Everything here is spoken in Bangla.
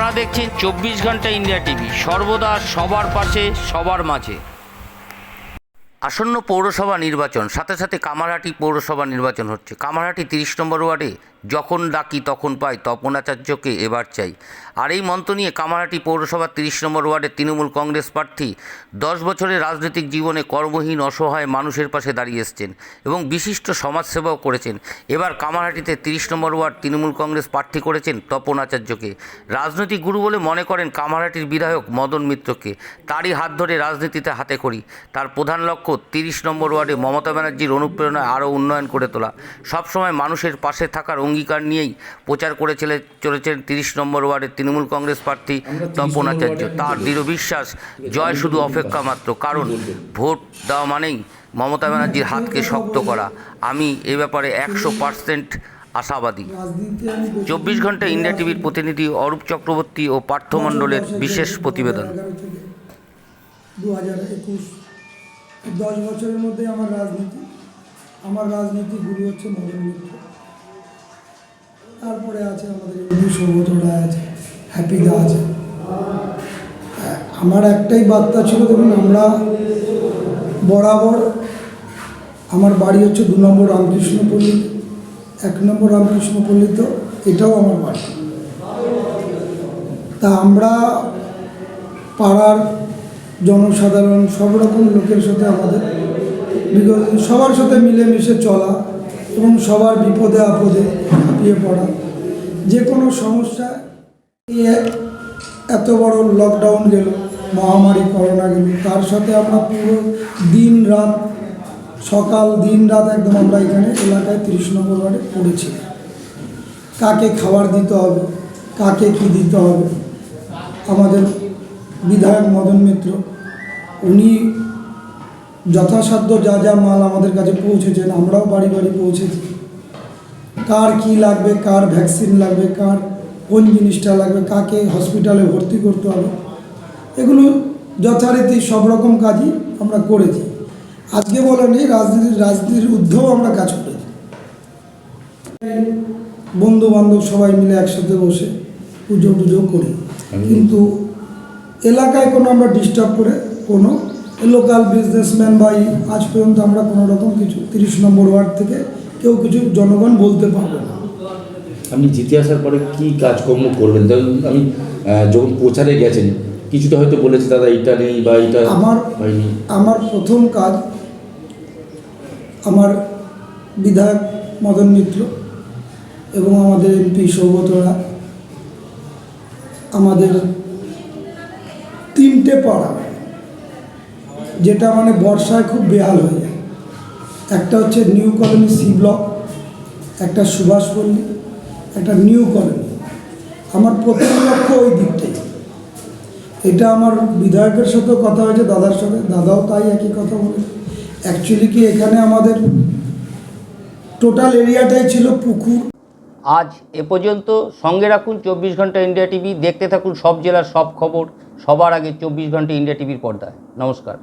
আপনারা দেখছেন চব্বিশ ঘণ্টা ইন্ডিয়া টিভি। সর্বদা সবার পাশে, সবার মাঝে। আসন্ন পৌরসভা নির্বাচন, সাথে সাথে কামারহাটি পৌরসভা নির্বাচন হচ্ছে। কামারহাটি তিরিশ নম্বর ওয়ার্ডে যখন ডাকি তখন পাই, তপন আচার্যকে এবার চাই। আর এই মন্ত্র নিয়ে কামারহাটি পৌরসভার তিরিশ নম্বর ওয়ার্ডে তৃণমূল কংগ্রেস প্রার্থী দশ বছরের রাজনৈতিক জীবনে কর্মহীন, অসহায় মানুষের পাশে দাঁড়িয়ে এসছেন এবং বিশিষ্ট সমাজসেবাও করেছেন। এবার কামারহাটিতে তিরিশ নম্বর ওয়ার্ড তৃণমূল কংগ্রেস প্রার্থী করেছেন তপন আচার্যকে। রাজনৈতিক গুরু বলে মনে করেন কামারহাটির বিধায়ক মদন মিত্রকে। তারই হাত ধরে রাজনীতিতে হাতে করি তার প্রধান লক্ষ্য তিরিশ নম্বর ওয়ার্ডে মমতা ব্যানার্জির অনুপ্রেরণায় আরও উন্নয়ন করে তোলা। সবসময় মানুষের পাশে থাকার অঙ্গীকার নিয়েই প্রচার করে চলে চলেছেন তিরিশ নম্বর ওয়ার্ডের তৃণমূল কংগ্রেস প্রার্থী তপন আচার্য। তার দৃঢ় বিশ্বাস, জয় শুধু অপেক্ষা মাত্র, কারণ ভোট দেওয়া মানেই মমতা ব্যানার্জির হাতকে শক্ত করা। আমি এ ব্যাপারে একশো পার্সেন্ট আশাবাদী। চব্বিশ ঘণ্টা ইন্ডিয়া টিভির প্রতিনিধি অরূপ চক্রবর্তী ও পার্থ মণ্ডলের বিশেষ প্রতিবেদন। দু হাজার একুশ, দশ বছরের মধ্যে আমার রাজনীতি। আমার রাজনীতি গুরু হচ্ছে মিত্র। তারপরে আছে আমাদের সৌগত রায় আছে হ্যাপিদা আছে। হ্যাঁ, আমার একটাই বার্তা ছিল দেখুন আমরা বরাবর আমার বাড়ি হচ্ছে দু নম্বর রামকৃষ্ণপল্লী এক নম্বর রামকৃষ্ণ রামকৃষ্ণপল্লী তো এটাও আমার বাড়ি। তা আমরা পাড়ার জনসাধারণ সব রকম লোকের সাথে আমাদের সবার সাথে মিলেমিশে চলা এবং সবার বিপদে আপদে ঝাঁপিয়ে পড়া। যে কোনো সমস্যা এত বড় লকডাউন গেল, মহামারী করোনা গেল, তার সাথে আমরা পুরো দিন রাত, সকাল, দিন রাত একদম আমরা এখানে এলাকায় তিরিশ নম্বর ওয়ার্ডে পড়েছি। কাকে খাবার দিতে হবে, কাকে কি দিতে হবে? আমাদের বিধায়ক মদন মিত্র, উনি যথাসাধ্য যা যা মাল আমাদের কাছে পৌঁছেছেন আমরাও বাড়ি বাড়ি পৌঁছেছি। কার কি লাগবে কার ভ্যাকসিন লাগবে কার কোন জিনিসটা লাগবে কাকে হসপিটালে ভর্তি করতে হবে এগুলো যথারীতি সব রকম কাজই আমরা করেছি। আজকে বলা নেই রাজনীতির রাজনীতির ঊর্ধ্বেও আমরা কাজ করেছি। বন্ধু বান্ধব সবাই মিলে একসাথে বসে পুজো টুজো করি কিন্তু এলাকায় কোনো আমরা ডিস্টার্ব করে কোনো লোকাল বিজনেসম্যান বা আজ পর্যন্ত আমরা কোনো রকম কিছু তিরিশ নম্বর ওয়ার্ড থেকে কেউ কিছু জনগণ বলতে পারবে না। আপনি জিতে আসার পরে কি কাজকর্ম করবেন? আমি যখন প্রচারে গেছেন কিছুটা হয়তো বলেছে দাদা এটা নেই বা এটা আমার হয়নি। আমার প্রথম কাজ আমার বিধায়ক মদন মিত্র এবং আমাদের এমপি সৌগতরা আমাদের তিনটে পাড়া। যেটা মানে বর্ষায় খুব বেহাল হয়ে যায়। একটা হচ্ছে নিউ কলোনি সি ব্লক, একটা সুভাষপল্লী একটা নিউ কলোনি। আমার প্রথম লক্ষ্য ওই দিকটাই। এটা আমার বিধায়কের সাথেও কথা হয়েছে, দাদার সাথে, দাদাও তাই একই কথা বলে। অ্যাকচুয়ালি কি এখানে আমাদের টোটাল এরিয়াটাই ছিল পুকুর। আজ এ পর্যন্ত সঙ্গে রাখুন চব্বিশ ঘণ্টা ইন্ডিয়া টিভি, দেখতে থাকুন সব জেলার সব খবর, সবার আগে চব্বিশ ঘণ্টা ইন্ডিয়া টিভির পর্দায়। নমস্কার।